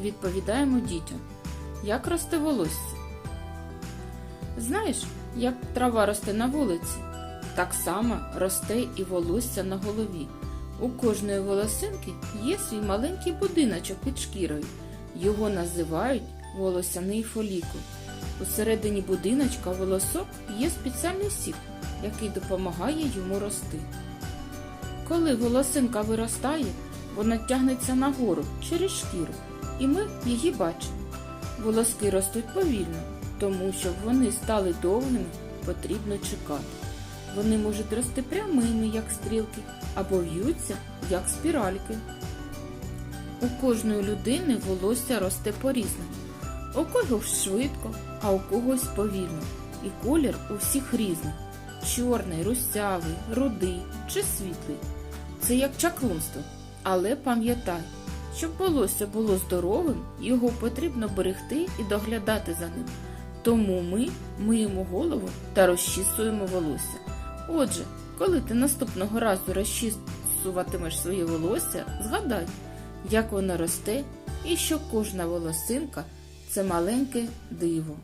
відповідаємо дітям, як росте волосся. Знаєш, як трава росте на вулиці, так само росте і волосся на голові. У кожної волосинки є свій маленький будиночок під шкірою. Його називають волосяний фолікул. Усередині будиночка волосок є спеціальний сік, який допомагає йому рости. Коли волосинка виростає, вона тягнеться нагору через шкіру, і ми її бачимо. Волоски ростуть повільно, тому щоб вони стали довгими, потрібно чекати. Вони можуть рости прямими, як стрілки, або в'ються, як спіральки. У кожної людини волосся росте по-різному. У когось швидко, а у когось повільно. І колір у всіх різний: чорний, русявий, рудий чи світлий. Це як чаклунство. Але пам'ятай, щоб волосся було здоровим, його потрібно берегти і доглядати за ним. Тому ми миємо голову та розчісуємо волосся. Отже, коли ти наступного разу розчісуватимеш своє волосся, згадай, як воно росте і що кожна волосинка це маленьке диво.